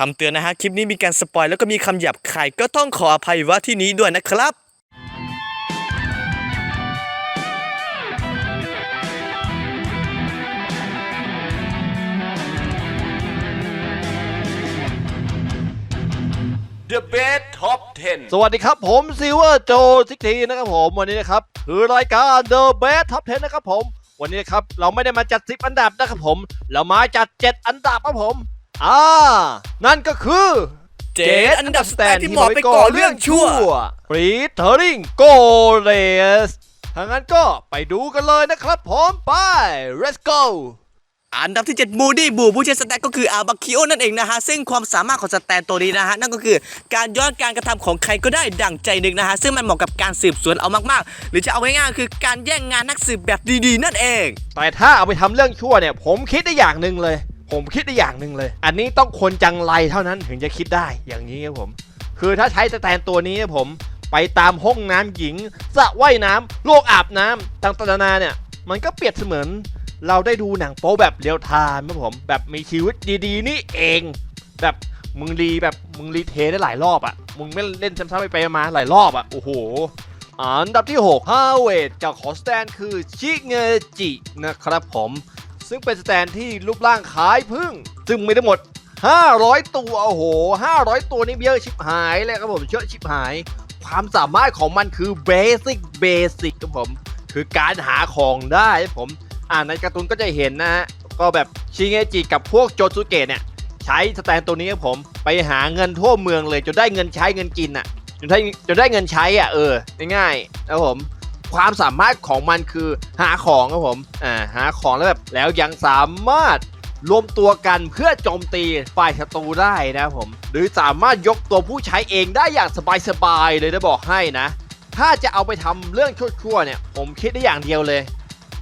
คำเตือนนะฮะ คลิปนี้มีการสปอยแล้วก็มีคำหยาบคายก็ต้องขออภัยว่าที่นี้ด้วยนะครับ The Best Top 10 สวัสดีครับผมซิลเวอร์โจซิกทีนะครับผมวันนี้นะครับคือรายการ The Best Top 10 นะครับผม วันนี้นะครับเราไม่ได้มาจัด 10 อันดับนะครับผม เรามาจัด 7 อันดับครับผม อ่า นั่นก็คือเจ็ดอันดับสแตนที่เหมาะไปก่อเรื่องชั่วฟรีเทอริงโกเลสถ้างั้นก็ไปดูกันเลยนะครับผมไป let's go อันดับที่ 7 มูดี้บูผู้ใช้สแตนก็คืออาบาคิโอนั่นเองนะฮะ ซึ่งความสามารถของสแตนตัวนี้นะฮะ นั่นก็คือการย้อนการกระทำของใครก็ได้ดั่งใจหนึ่งนะฮะ ซึ่งมันเหมาะกับการสืบสวนเอามากๆ หรือจะเอาง่ายๆคือการแย่งงานนักสืบแบบดีๆ นั่นเอง แต่ถ้าเอาไปทำเรื่องชั่วเนี่ย ผมคิดได้อย่างหนึ่งเลย ผมคิดได้อย่างหนึ่งเลย อันนี้ต้องคนจังไรเท่านั้นถึงจะคิดได้อย่างนี้ครับผม คือถ้าใช้สแตนตัวนี้เนี่ยผมไปตามห้องน้ำหญิงสระว่ายน้ำโลกอาบน้ำต่างๆนานาเนี่ย มันก็เปรียบเสมือน เราได้ดูหนังโป๊แบบเรียลไทม์ครับผม แบบมีชีวิตดีๆ นี่เอง แบบมึงรีแบบมึงรีเทได้หลายรอบอะ่ะ มึงไม่เล่นซ้ำๆไปไปมาหลายรอบอะ่ะ โอ้โห อันดับที่6ฮาเวดจากขอสแตนคือชิเงจินะครับผม ซึ่งเป็นสแตนที่รูปร่างคล้ายพึ่ง ซึ่งมีทั้งหมด 500 ตัวโอ้โห 500 ตัวนี่เยอะชิบหายเลยครับผมเยอะชิบหาย ความสามารถของมันคือเบสิกเบสิกครับผม คือการหาของได้ผม อ่านในการ์ตูนก็จะเห็นนะฮะ ก็แบบชิเงจิกับพวกโจซูเกะเนี่ย ใช้สแตนตัวนี้ครับผมไปหาเงินทั่วเมืองเลยจนได้เงินใช้เงินกินอะจนได้จนได้เงินใช้อะเออง่ายๆนะครับผม ความสามารถของมันคือหาของครับผมอ่าหาของแล้วแบบแล้วยังสามารถรวมตัวกันเพื่อโจมตีฝ่ายศัตรูได้นะผม หรือสามารถยกตัวผู้ใช้เองได้อย่างสบายๆเลยนะบอกให้นะ ถ้าจะเอาไปทำเรื่องชั่วๆเนี่ย ผมคิดได้อย่างเดียวเลย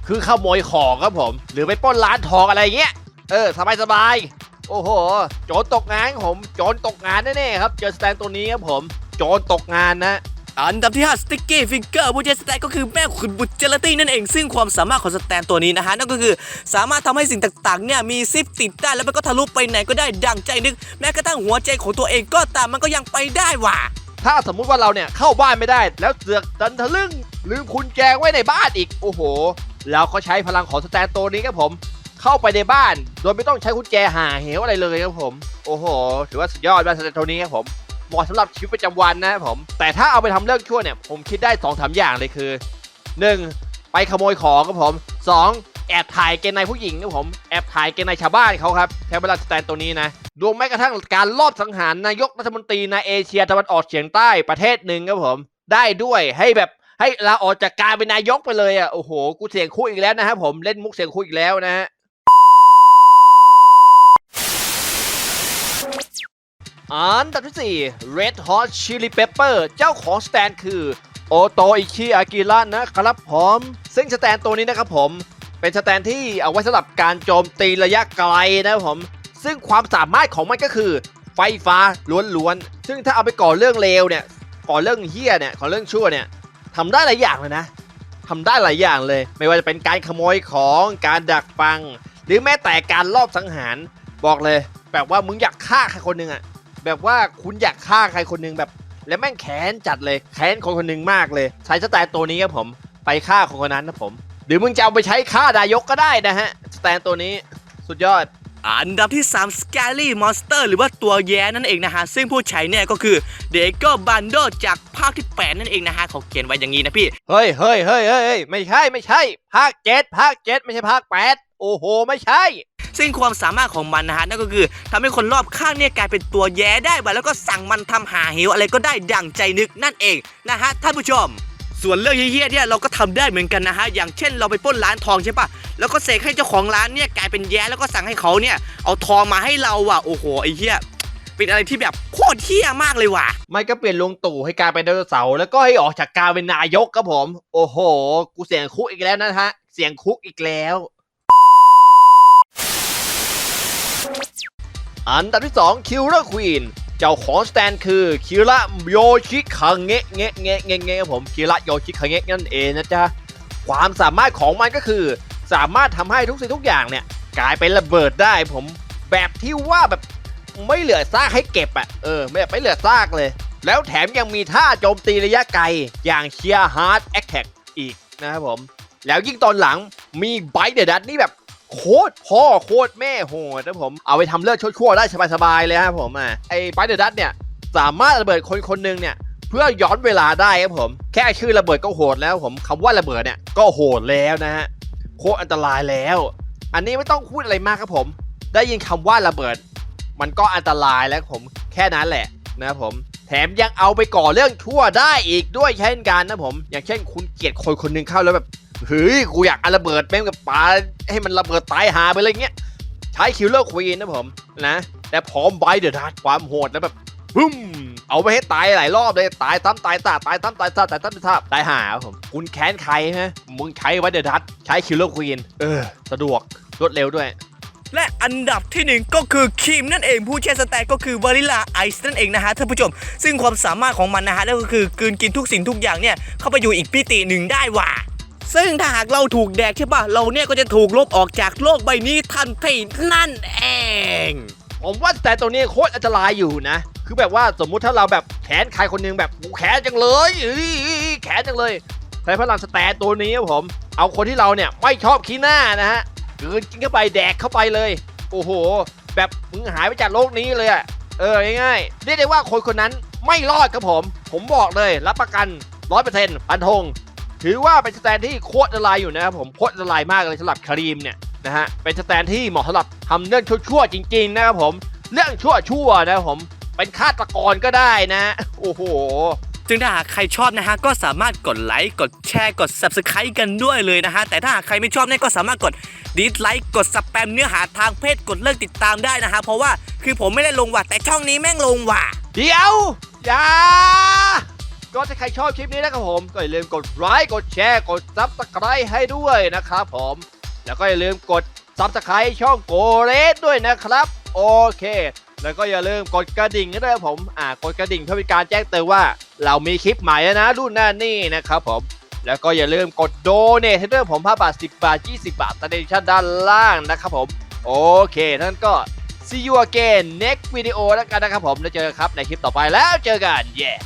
คือขโมยของครับผม หรือไปป้นร้านทองอะไรเงี้ยเออสบายๆโอ้โห โจรตกงานผมโจรตกงานแน่ๆครับ เจอสแตนตัวนี้ครับผม โจรตกงานนะ อันดับที่ 5 สติกกี้ฟิกเกอร์ผู้ใช้สแตนก็คือแม่ขุนบุตรเจลาตี้นั่นเอง ซึ่งความสามารถของสแตนตัวนี้นะฮะ นั่นก็คือสามารถทำให้สิ่งต่างๆเนี่ยมีซิปติดได้แล้วมันก็ทะลุไปไหนก็ได้ดังใจนึก แม้กระทั่งหัวใจของตัวเองก็ตามมันก็ยังไปได้ว่ะถ้าสมมุติว่าเราเนี่ยเข้าบ้านไม่ได้แล้วเสือกดันทะลึ่งลืมคุณแจไว้ในบ้านอีกโอ้โหเราก็ใช้พลังของสแตนตัวนี้ครับผมเข้าไปในบ้าน โดยไม่ต้องใช้กุญแจหาเหวอะไรเลยครับผม โอ้โห ถือว่าสุดยอดมากสแตนตัวนี้ครับผม เหมาะสำหรับชีวิตประจำวันนะครับผม แต่ถ้าเอาไปทำเรื่องชั่วเนี่ย ผมคิดได้2อสาอย่างเลยคือ 1. ไปขโมยของครับผม 2. แอบถ่ายเกงในผู้หญิงครับผม แอบถ่ายเกงในชาวบ้านเขาครับใช้เวลาสแตนตัวนี้นะรวมแม้กระทั่งการลอบสังหารนายกรัฐมนตรีในเอเชียตะวันออกเฉียงใต้ประเทศหนึ่งครับผม ได้ด้วยให้แบบให้ลาออกจากการเป็นนายกไปเลยอะโอ้โหกูเสียงคู่อีกแล้วนะครับผมเล่นมุกเสียงคู่อีกแล้วนะฮะ อันดับที่ 4 Red Hot Chili Pepper เจ้าของสแตนคือโอโตอิชิอากิระนะครับผมซึ่งสแตนตัวนี้นะครับผมเป็นสแตนที่เอาไว้สำหรับการโจมตีระยะไกลนะครับผม ซึ่งความสามารถของมันก็คือ ไฟฟ้าล้วนๆ ซึ่งถ้าเอาไปก่อเรื่องเลวเนี่ย ก่อเรื่องเฮี้ยเนี่ย ก่อเรื่องชั่วเนี่ยทำได้หลายอย่างเลยนะทำได้หลายอย่างเลย ไม่ว่าจะเป็นการขโมยของการดักฟัง หรือแม้แต่การลอบสังหาร บอกเลย แบบว่ามึงอยากฆ่าใครคนหนึ่งอะ แบบว่าคุณอยากฆ่าใครคนหนึ่งแบบ แล้วแม่งแค้นจัดเลยแค้นคนคนหนึ่งมากเลย ใช้สแตนตัวนี้ครับผม ไปฆ่าคนคนนั้นนะผม หรือมึงจะเอาไปใช้ฆ่านายกก็ได้นะฮะสแตนตัวนี้สุดยอดอันดับที่ 3 Scary Monster หรือว่าตัวแย้นั่นเองนะฮะ ซึ่งผู้ใช้เนี่ยก็คือเดโก้บันโดจากภาคที่ 8 นั่นเองนะฮะ เขาเขียนไว้อย่างนี้นะพี่ เฮ้ยเฮ้ยเฮ้ยเฮ้ยเฮ้ยไม่ใช่ไม่ใช่ ภาคเจ็ดภาคเจ็ดไม่ใช่ภาคแปดโอ้โห ไม่ใช่ ซึ่งความสามารถของมันนะฮะนั่นก็คือทำให้คนรอบข้างเนี่ยกลายเป็นตัวแย้ได้ว่แล้วก็สั่งมันทำหาเหวอะไรก็ได้ดั่งใจนึกนั่นเองนะฮะท่านผู้ชมส่วนเรื่องเฮี้ยเนี่ยเราก็ทำได้เหมือนกันนะฮะ อย่างเช่นเราไปปล้นร้านทองใช่ปะแล้วก็เสกให้เจ้าของร้านเนี่ยกลายเป็นแย้แล้วก็สั่งให้เขาเนี่ยเอาทองมาให้เราว่ะโอ้โหไอ้เหี้ยเป็นอะไรที่แบบโคตรเฮี้ยมากเลยว่ะ ไม่ก็เปลี่ยนลงตู่ให้กลายเป็นไดโนเสาร์แล้วก็ให้ออกจากการเป็นนายกครับผม โอ้โห กูเสียงคุกอีกแล้วนะฮะ เสียงคุกอีกแล้ว อันดับที่ 2 คิวระควีนเจ้าของสแตนคือคิระโยชิคังเงะเงะเงะเงะเงะผมคิระโยชิคังเงะนั่นเองนะจ๊ะความสามารถของมันก็คือ สามารถทำให้ทุกสิ่งทุกอย่างเนี่ยกลายเป็นระเบิดได้ผมแบบที่ว่าแบบไม่เหลือซากให้เก็บอะเออไม่ไม่เหลือซากเลย แล้วแถมยังมีท่าโจมตีระยะไกลอย่างเชียร์ฮาร์ดแอคแท็กอีกนะครับผม แล้วยิ่งตอนหลังมีไบเดอร์ดัตนี่แบบ โคตรพ่อโคตรแม่โหดนะผมเอาไปทำเลือดชั่วๆได้สบายๆเลยครับผมอะไอ้ไบเดอร์ดัตเนี่ยสามารถระเบิดคนคนหนึ่งเนี่ยเพื่อย้อนเวลาได้ครับผม แค่ชื่อระเบิดก็โหดแล้วผมคำว่าระเบิดเนี่ยก็โหดแล้วนะฮะโคตรอันตรายแล้ว อันนี้ไม่ต้องพูดอะไรมากครับผม ได้ยินคำว่าระเบิด มันก็อันตรายแล้วครับผมแค่นั้นแหละนะครับผมแถมยังเอาไปก่อเรื่องชั่วได้อีกด้วยเช่นกันนะผม อย่างเช่นคุณเกลียดคนคนหนึ่งเข้าแล้วแบบ เฮ้ยกูอยากอระเบิดแม่งกับปาให้มันระเบิดตายหาไปเลยเงี้ยใช้คิลเลอร์ควีนนะผมนะ แต่พร้อมไบเดอร์ดัตความโหดแล้วแบบบึ้มเอาไปให้ตายหลายรอบเลยตายซ้ำตายซาตายซ้ำตายซาตายซ้ำตายซาตายหาครับผมคุณแค้นใครฮะมึงใช้ไบเดอร์ดัตใช้คิลเลอร์ควีนเออสะดวกรวดเร็วด้วย และอันดับที่หนึ่งก็คือคิมนั่นเองผู้ใช้สแตทก็คือวาลิลาไอซ์นั่นเองนะฮะท่านผู้ชม ซึ่งความสามารถของมันนะฮะนั่นก็คือกืนกินทุกสิ่งทุกอย่างเนี่ยเข้าไปอยู่อีกมิติหนึ่งได้ว่ะ ซึ่งถ้าหากเราถูกแดกใช่ป่ะเราเนี่ยก็จะถูกลบออกจากโลกใบนี้ทันทีนั่นเอง ผมว่าแต่ตัวนี้โคตรอันตรายอยู่นะ คือแบบว่าสมมุติถ้าเราแบบแขนใครคนหนึงแบบแขนจังเลยแขนจังเลยใช้พลังสแตนตัวนี้ครับผม เอาคนที่เราเนี่ยไม่ชอบขี้หน้านะฮะกืนกินเข้าไปแดกเข้าไปเลย โอ้โห แบบมึงหายไปจากโลกนี้เลยอะเออง่ายๆเรียกได้ว่าคนคนนั้นไม่รอดครับผม ผมบอกเลยรับประกันร้อยเปอร์เซ็นต์พันธง ถือว่าเป็นสแตนที่โคตรอันตรายอยู่นะครับผมโคตรอันตรายมากเลยสำหรับคารีมเนี่ยนะฮะเป็นสแตนที่เหมาะสำหรับทำเรื่องชั่วๆจริงๆนะครับผมเรื่องชั่วๆนะครับผมเป็นฆาตกรก็ได้นะโอ้โหซึ่งถ้าหากใครชอบนะฮะก็สามารถกดไลค์กดแชร์กด subscribe กันด้วยเลยนะฮะแต่ถ้าหากใครไม่ชอบเนี่ยก็สามารถกดดิสไลค์กดสแปมเนื้อหาทางเพศกดเลิกติดตามได้นะฮะเพราะว่าคือผมไม่ได้ลงว่ะแต่ช่องนี้แม่งลงว่ะเดี๋ยวอย่า ก็ถ้าใครชอบคลิปนี้นะครับผม ก็อย่าลืมกดไลค์กดแชร์กดซับสไครต์ให้ด้วยนะครับผม แล้วก็อย่าลืมกดซับสไครต์ช่องโกเรสด้วยนะครับ โอเค แล้วก็อย่าลืมกดกระดิ่งด้วยผมอ่ากดกระดิ่งเพื่อเป็นการแจ้งเตือนว่า เรามีคลิปใหม่แล้วนะรุ่นหน้านี่นะครับผมแล้วก็อย่าลืมกดโดเนทให้ด้วยผม5บาท 10 บาท 20 บาทตามเดชั่นด้านล่างนะครับผม โอเคนั่นก็ see you again next video แล้วกันนะครับผม แล้วเจอกันครับในคลิปต่อไปแล้วเจอกัน yeah